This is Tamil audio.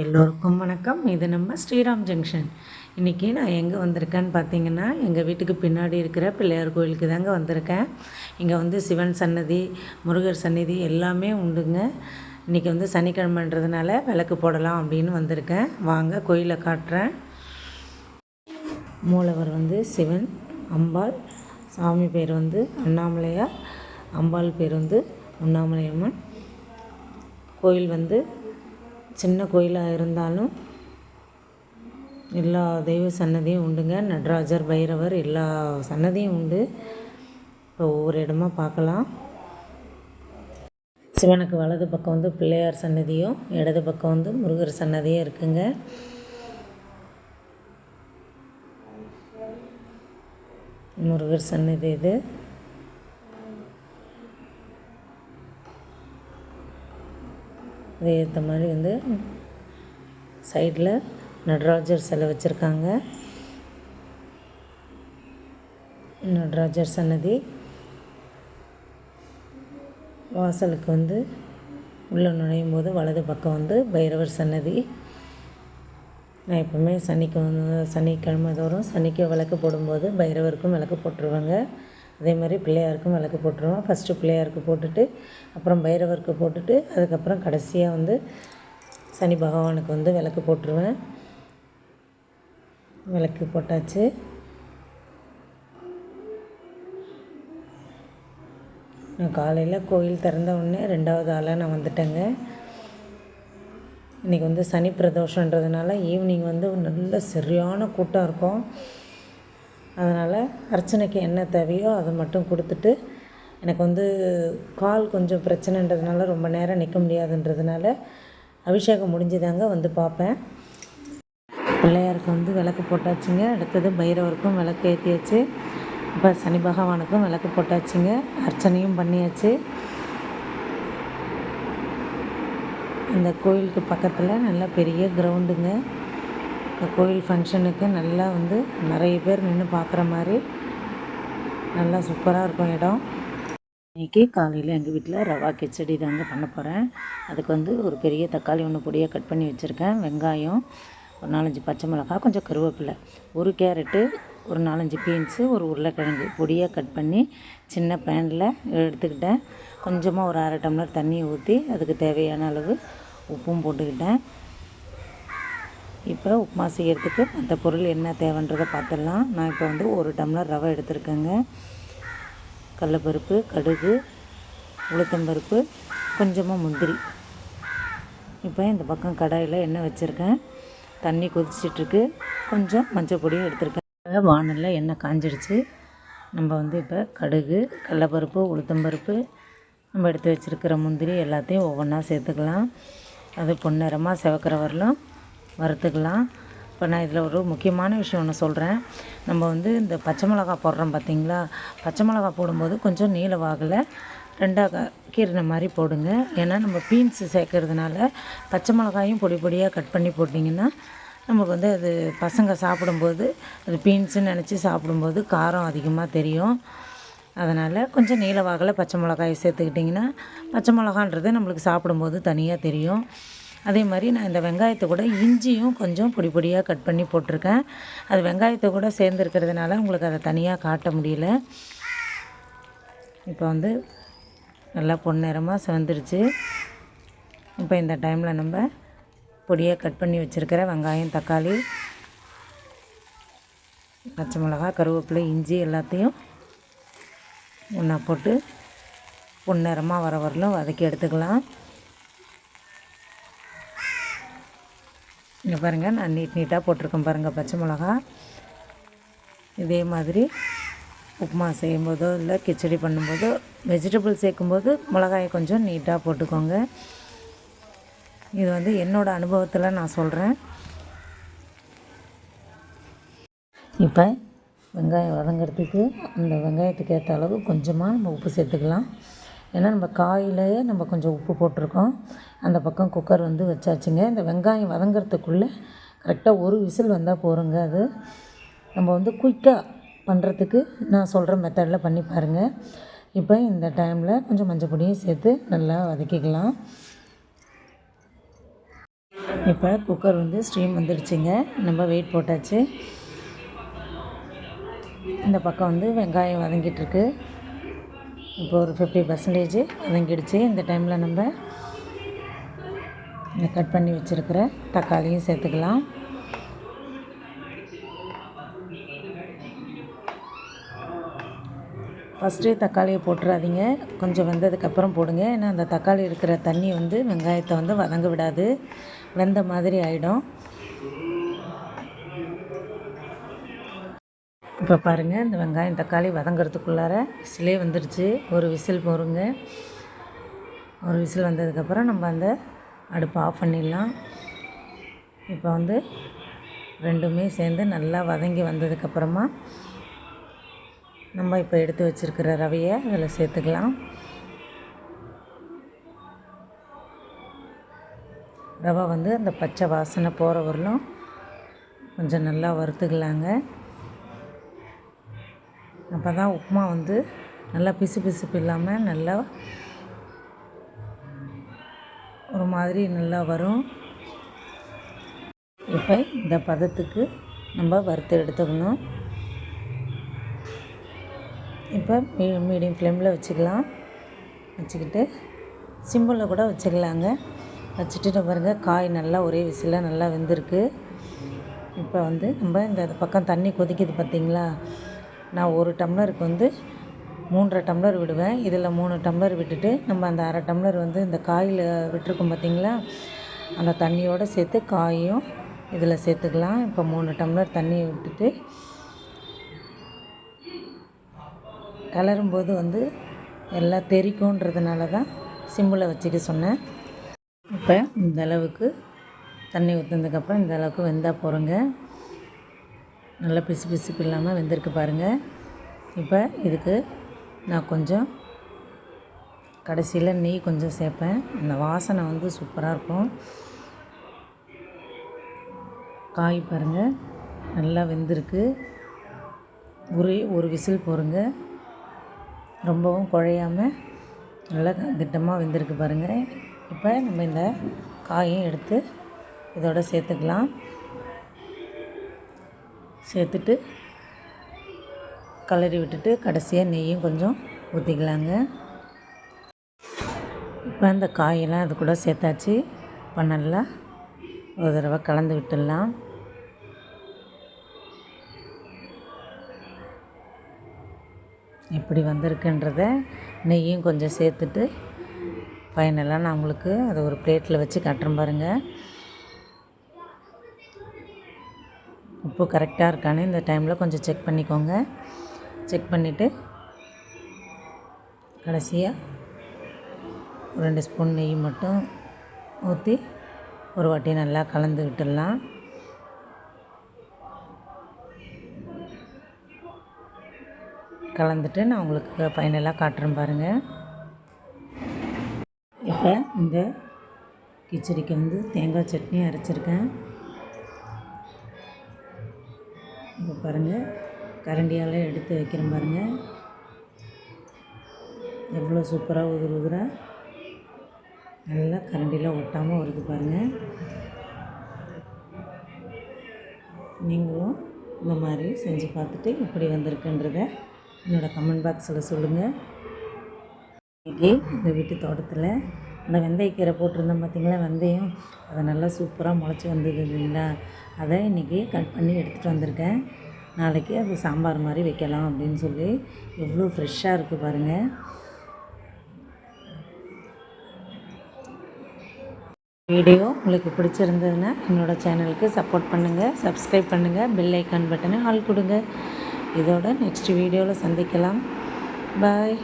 எல்லோருக்கும் வணக்கம். இது நம்ம ஸ்ரீராம் ஜங்ஷன். இன்றைக்கி நான் எங்கே வந்திருக்கேன்னு பார்த்தீங்கன்னா எங்கள் வீட்டுக்கு பின்னாடி இருக்கிற பிள்ளையார் கோயிலுக்கு தாங்க வந்திருக்கேன். இங்கே வந்து சிவன் சன்னதி முருகர் சன்னதி எல்லாமே உண்டுங்க. இன்றைக்கி வந்து சனிக்கிழமைன்றதுனால விளக்கு போடலாம் அப்படின்னு வந்திருக்கேன். வாங்க கோயிலை காட்டுறேன். மூலவர் வந்து சிவன் அம்பாள் சாமி பேர் வந்து அண்ணாமலையார் அம்பாள் பேர் வந்து உண்ணாமலையம்மன் கோயில் வந்து சின்ன கோயிலாக இருந்தாலும் எல்லா தெய்வ சன்னதியும் உண்டுங்க. நடராஜர் பைரவர் எல்லா சன்னதியும் உண்டு. இப்போ ஒவ்வொரு இடமா பார்க்கலாம். சிவனுக்கு வலது பக்கம் வந்து பிள்ளையார் சன்னதியும் இடது பக்கம் வந்து முருகர் சன்னதியும் இருக்குங்க. முருகர் சன்னதி இது. அது ஏற்ற மாதிரி வந்து சைடில் நடராஜர் சிலை வச்சுருக்காங்க. நடராஜர் சன்னதி வாசலுக்கு வந்து உள்ளே நுழையும் போது வலது பக்கம் வந்து பைரவர் சன்னதி. நான் எப்போவுமே சனிக்கு வந்து சனிக்கிழமை தோறும் சனிக்கு விளக்கு போடும்போது பைரவருக்கும் விளக்கு போட்டுருவாங்க. அதே மாதிரி பிள்ளையாருக்கும் விளக்கு போட்டுருவேன் ஃபஸ்ட்டு பிள்ளையாருக்கு போட்டுட்டு அப்புறம் பைரவருக்கு போட்டுட்டு அதுக்கப்புறம் கடைசியாக வந்து சனி பகவானுக்கு வந்து விளக்கு போட்டுருவேன். விளக்கு போட்டாச்சு. நான் காலையில் கோயில் திறந்த உடனே ரெண்டாவது ஆளாக நான் வந்துட்டேங்க. இன்றைக்கி வந்து சனி பிரதோஷன்றதுனால ஈவினிங் வந்து நல்ல சரியான கூட்டம் இருக்கும். அதனால் அர்ச்சனைக்கு என்ன தேவையோ அதை மட்டும் கொடுத்துட்டு எனக்கு வந்து கால் கொஞ்சம் பிரச்சனைன்றதுனால ரொம்ப நேரம் நிற்க முடியாதுன்றதுனால அபிஷேகம் முடிஞ்சுதாங்க வந்து பார்ப்பேன். பிள்ளையாருக்கு வந்து விளக்கு போட்டாச்சுங்க. அடுத்தது பைரவருக்கும் விளக்கு ஏற்றியாச்சு இப்போ சனி பகவானுக்கும் விளக்கு போட்டாச்சுங்க. அர்ச்சனையும் பண்ணியாச்சு. இந்த கோயிலுக்கு பக்கத்தில் நல்ல பெரிய கிரவுண்டுங்க இந்த கோயில் ஃபங்க்ஷனுக்கு நல்லா வந்து நிறைய பேர் நின்று பார்க்குற மாதிரி நல்லா சூப்பராக இருக்கும் இடம். இன்றைக்கி காலையில் எங்கள் வீட்டில் ரவா கிச்சடி தாங்க பண்ண போகிறேன் அதுக்கு வந்து ஒரு பெரிய தக்காளி ஒன்று பொடியாக கட் பண்ணி வச்சுருக்கேன். வெங்காயம் ஒரு நாலஞ்சு பச்சை மிளகாய் கொஞ்சம் கருவேப்பிலை ஒரு கேரட்டு ஒரு நாலஞ்சு பீன்ஸு ஒரு உருளைக்கிழங்கு பொடியாக கட் பண்ணி சின்ன பேனில் எடுத்துக்கிட்டேன். கொஞ்சமாக ஒரு அரை டம்ளர் தண்ணியை ஊற்றி அதுக்கு தேவையான அளவு உப்பும் போட்டுக்கிட்டேன். இப்போ உப்புமா செய்கிறதுக்கு மற்ற பொருள் என்ன தேவைன்றதை பார்த்துடலாம். நான் இப்போ வந்து ஒரு டம்ளர் ரவை எடுத்திருக்கேங்க. கடலப்பருப்பு கடுகு உளுத்தம்பருப்பு கொஞ்சமாக முந்திரி. இப்போ இந்த பக்கம் கடாயில் எண்ணெய் வச்சுருக்கேன். தண்ணி கொதிச்சிட்ருக்கு. கொஞ்சம் மஞ்சள் பொடியும் எடுத்திருக்கேன். வானலில் எண்ணெய் காஞ்சிடுச்சு. நம்ம வந்து இப்போ கடுகு கடலப்பருப்பு உளுத்தம்பருப்பு நம்ம எடுத்து வச்சுருக்கிற முந்திரி எல்லாத்தையும் ஒவ்வொன்றா சேர்த்துக்கலாம். அது பொன்னிறமாக செவக்கிற வரலும். வறுத்துக்கலாம். இப்போ நான் இதில் ஒரு முக்கியமான விஷயம் ஒன்று சொல்கிறேன் நம்ம வந்து இந்த பச்சை மிளகா போடுறோம் பார்த்திங்களா? பச்சை மிளகா போடும்போது கொஞ்சம் நீல வாகலை ரெண்டாக கீரண மாதிரி போடுங்க. ஏன்னா நம்ம பீன்ஸு சேர்க்கறதுனால பச்சை மிளகாயும் பொடி பொடியாக கட் பண்ணி போட்டிங்கன்னா நமக்கு வந்து அது பசங்க சாப்பிடும்போது அது பீன்ஸுன்னு நினச்சி சாப்பிடும்போது காரம் அதிகமாக தெரியும். அதனால் கொஞ்சம் நீல வாகலை பச்சை மிளகாயை சேர்த்துக்கிட்டிங்கன்னா பச்சை மிளகான்றது நம்மளுக்கு சாப்பிடும்போது தனியாக தெரியும். அதே மாதிரி நான் இந்த வெங்காயத்தை கூட இஞ்சியும் கொஞ்சம் பொடி பொடியாக கட் பண்ணி போட்டிருக்கேன். அது வெங்காயத்தை கூட சேர்ந்துருக்கிறதுனால உங்களுக்கு அதை தனியாக காட்ட முடியல. இப்போ வந்து நல்லா பொன்னிறமாக சிவந்துருச்சு. இப்போ இந்த டைமில் நம்ம பொடியாக கட் பண்ணி வச்சுருக்கிற வெங்காயம் தக்காளி பச்சை மிளகா கருவேப்பிலை இஞ்சி எல்லாத்தையும் ஒன்றா போட்டு பொன்னிறமாக வர வரலும் வதக்கி எடுத்துக்கலாம். இங்கே பாருங்கள் நான் நீட் நீட்டாக போட்டிருக்கேன் பாருங்கள் பச்சை மிளகா. இதே மாதிரி உப்புமா செய்யும்போதோ இல்லை கிச்சடி பண்ணும்போதோ வெஜிடபிள் சேர்க்கும்போது மிளகாயை கொஞ்சம் நீட்டாக போட்டுக்கோங்க. இது வந்து என்னோடய அனுபவத்தில் நான் சொல்கிறேன் இப்போ வெங்காயம் வதங்கிறதுக்கு அந்த வெங்காயத்துக்கு ஏற்ற அளவு கொஞ்சமாக நம்ம உப்பு சேர்த்துக்கலாம். ஏன்னா நம்ம காயிலேயே நம்ம கொஞ்சம் உப்பு போட்டிருக்கோம். அந்த பக்கம் குக்கர் வந்து வச்சாச்சுங்க. இந்த வெங்காயம் வதங்கிறதுக்குள்ளே கரெக்டாக ஒரு விசில் வந்தால் போகிறோங்க அது. நம்ம வந்து குயிக்காக பண்ணுறதுக்கு நான் சொல்கிற மெத்தடில் பண்ணி பாருங்கள் இப்போ இந்த டைமில் கொஞ்சம் மஞ்சள் பொடியும் சேர்த்து நல்லா வதக்கிக்கலாம். இப்போ குக்கர் வந்து ஸ்டீம் வந்துடுச்சுங்க. நம்ம வெயிட் போட்டாச்சு. இந்த பக்கம் வந்து வெங்காயம் வதங்கிட்டுருக்கு. இப்போ ஒரு ஃபிஃப்டி பர்சன்டேஜ் வதங்கிடுச்சு. இந்த டைமில் நம்ம இந்த கட் பண்ணி வச்சுருக்கிற தக்காளியும் சேர்த்துக்கலாம். ஃபஸ்ட்டு தக்காளியை போட்டுறாதீங்க. கொஞ்சம் வெந்ததுக்கப்புறம் போடுங்க. ஏன்னா அந்த தக்காளி இருக்கிற தண்ணி வந்து வெங்காயத்தை வந்து வதங்க விடாது. வெந்த மாதிரி ஆகிடும் இப்போ பாருங்கள் இந்த வெங்காயம் தக்காளி வதங்கிறதுக்குள்ளார விசிலே வந்துடுச்சு ஒரு விசில் போருங்க ஒரு விசில் வந்ததுக்கப்புறம் நம்ம அந்த அடுப்பை ஆஃப் பண்ணிடலாம். இப்போ வந்து ரெண்டுமே சேர்ந்து நல்லா வதங்கி வந்ததுக்கப்புறமா நம்ம இப்போ எடுத்து வச்சுருக்கிற ரவையை அதில் சேர்த்துக்கலாம். ரவை வந்து அந்த பச்சை வாசனை போகிற வரலும் கொஞ்சம் நல்லா வறுத்துக்கலாங்க. அப்போ தான் உப்புமா வந்து நல்லா பிசு பிசுப்பு இல்லாமல் நல்லா மாதிரி நல்லா வரும். இப்போ இந்த பதத்துக்கு நம்ம வறுத்து எடுத்துக்கணும். இப்போ மீ மீடியம் ஃப்ளேமில் வச்சுக்கலாம். வச்சுக்கிட்டு சிம்பிளில் கூட வச்சுக்கலாங்க. வச்சுட்டு பாருங்கள் காய் நல்லா ஒரே விசிலாக நல்லா வெந்திருக்கு. இப்போ வந்து நம்ம இந்த பக்கம் தண்ணி கொதிக்குது பார்த்திங்களா நான் ஒரு டம்ளருக்கு வந்து மூன்றரை டம்ளர் விடுவேன். இதில் மூணு டம்ளர் விட்டுட்டு நம்ம அந்த அரை டம்ளர் வந்து இந்த காயில் விட்டுருக்கோம் பார்த்திங்களா? அந்த தண்ணியோடு சேர்த்து காயும். இதில் சேர்த்துக்கலாம். இப்போ மூணு டம்ளர் தண்ணியை விட்டுட்டு கலரும்போது வந்து எல்லாம் தெரிக்கும்ன்றதுனால தான் சிம்மில் வச்சுக்க சொன்னேன். இப்போ இந்த அளவுக்கு தண்ணி ஊற்றுனதுக்கப்புறம் இந்த அளவுக்கு வெந்தால் போகிறோங்க நல்லா பிசு பிசுப்பு இல்லாமல் வெந்திருக்கு பாருங்கள் இப்போ இதுக்கு நான் கொஞ்சம் கடைசியில் நெய் கொஞ்சம் சேர்ப்பேன். அந்த வாசனை வந்து சூப்பராக இருக்கும். காய் பாருங்கள் நல்லா வெந்திருக்கு. ஒரே ஒரு விசில் போருங்க ரொம்பவும் குழையாமல் நல்லா திட்டமாக வெந்திருக்கு பாருங்கள் இப்போ நம்ம இந்த காயும் எடுத்து இதோட சேர்த்துக்கலாம். சேர்த்துட்டு கலரி விட்டுட்டு கடைசியாக நெய்யும் கொஞ்சம் ஊற்றிக்கலாங்க இப்போ அந்த காயெல்லாம் அது கூட சேர்த்தாச்சு. இப்போ நல்லா ஒரு தடவை கலந்து விட்டுடலாம். எப்படி வந்திருக்குன்றத நெய்யும் கொஞ்சம் சேர்த்துட்டு ஃபைனலாக நான் உங்களுக்கு அதை ஒரு பிளேட்டில் வச்சு காட்டுறேன் பாருங்கள் உப்பு கரெக்டாக இருக்கான்னு இந்த டைமில் கொஞ்சம் செக் பண்ணிக்கோங்க. செக் பண்ணிவிட்டு கடைசியாக ரெண்டு ஸ்பூன் நெய் மட்டும் ஊற்றி ஒரு வாட்டி நல்லா கலந்து விட்டுடலாம். கலந்துட்டு நான் உங்களுக்கு ஃபைனலாக காட்டுறேன் பாருங்கள் இப்போ இந்த கிச்சடிக்கு வந்து தேங்காய் சட்னி அரைச்சிருக்கேன். இப்போ பாருங்கள் கரண்டியால் எடுத்து வைக்கிறேன் பாருங்கள் எவ்வளோ சூப்பராக உதிர உதிர? நல்லா கரண்டியில் ஒட்டாமல் வருது பாருங்கள் நீங்களும் இந்த மாதிரி செஞ்சு பார்த்துட்டு எப்படி வந்திருக்குன்றத என்னோடய கமெண்ட் பாக்ஸில் சொல்லுங்கள் இன்றைக்கி எங்கள் வீட்டு தோட்டத்தில் அந்த வெந்தயக்கீரை போட்டிருந்தோம் பார்த்திங்களா வெந்தயம். அதை நல்லா சூப்பராக முளைச்சி வந்தது இல்லைங்களா? அதை இன்றைக்கி கட் பண்ணி எடுத்துகிட்டு வந்திருக்கேன். நாளைக்கு அது சாம்பார் மாதிரி வைக்கலாம் அப்படின்னு சொல்லி எவ்வளோ ஃப்ரெஷ்ஷாக இருக்குது பாருங்கள் வீடியோ உங்களுக்கு பிடிச்சிருந்ததுன்னா என்னோடய சேனலுக்கு சப்போர்ட் பண்ணுங்கள் சப்ஸ்கிரைப் பண்ணுங்கள் பெல் ஐக்கான் பட்டனை ஆள் கொடுங்க. இதோட நெக்ஸ்ட் வீடியோவில் சந்திக்கலாம். பாய்